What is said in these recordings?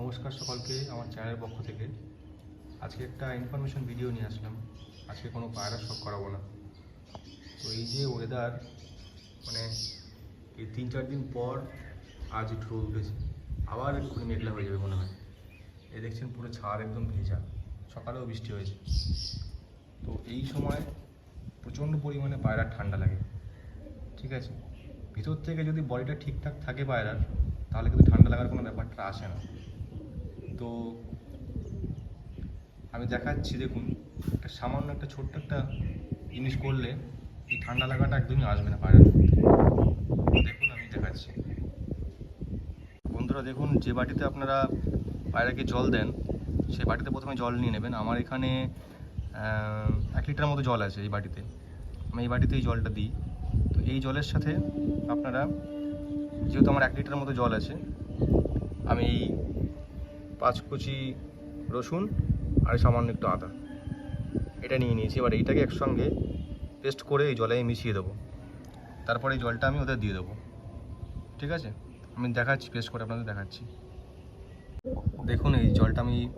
নমস্কার সকলকে আমার চ্যানেলের পক্ষ থেকে। আজকে একটা ইনফরমেশন ভিডিও নিয়ে আসলাম। আজকে কোনো পায়রা শখ করাবো না। তো এই যে ওয়েদার মানে এই তিন চার দিন পর আজ রোদ উঠেছে। আবার এক্ষুনি মেঘলা হয়ে যাবে মনে হয়। এই দেখছেন পুরো ছাদ একদম ভেজা। সকালেও বৃষ্টি হয়েছে। তো এই সময় প্রচণ্ড পরিমাণে পায়রার ঠান্ডা লাগে। ঠিক আছে? ভিতর থেকে যদি বডিটা ঠিকঠাক থাকে পায়রার, তাহলে কিন্তু ঠান্ডা লাগার কোনো ব্যাপারটা আসে না তো আমি দেখাচ্ছি, দেখুন, একটা সামান্য একটা ছোট্ট একটা জিনিস করলে এই ঠান্ডা লাগাটা একদমই আসবে না পায়রার দেখুন, আমি দেখাচ্ছি। বন্ধুরা, দেখুন, যে বাটিতে আপনারা পায়রাকে জল দেন, সেই বাটিতে প্রথমে জল নিয়ে নেবেন। আমার এখানে এক লিটার মতো জল আছে এই বাটিতে। আমি এই বাটিতে এই জলটা দিই। তো এই জলের সাথে আপনারা, যেহেতু আমার এক লিটার মতো জল আছে, আমি এই পাঁচ কুচি রসুন আর সামান্য একটু আদা। এটা নিয়ে নিয়েছি, এবার এইটাকে একসঙ্গে পেস্ট করে এই জলে মিশিয়ে দেবো। তারপরে এই জলটা আমি ওদের দিয়ে দেবো। ঠিক আছে? আমি দেখাচ্ছি পেস্ট করে আপনাদের দেখাচ্ছি। দেখুন, এই জলটা আমি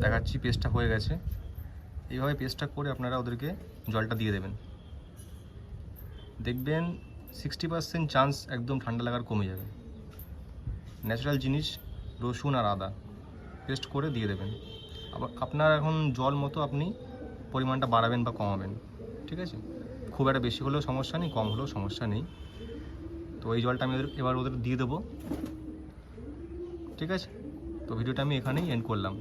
দেখাচ্ছি পেস্টটা হয়ে গেছে। এইভাবে পেস্টটা করে আপনারা ওদেরকে জলটা দিয়ে দেবেন। দেখবেন সিক্সটি পার্সেন্ট চান্স একদম ঠান্ডা লাগার কমে যাবে। ন্যাচারাল জিনিস, রসুন আর আদা পেস্ট করে দিয়ে দেবেন। আপনার এখন জল মতো আপনি পরিমাণটা বাড়াবেন বা কমাবেন, ঠিক আছে? খুব একটা বেশি হলেও সমস্যা নেই, কম হলেও সমস্যা নেই। তো এই জলটা আমি এবার ওদের দিয়ে দেবো, ঠিক আছে? তো ভিডিওটা আমি এখানেই এন্ড করলাম।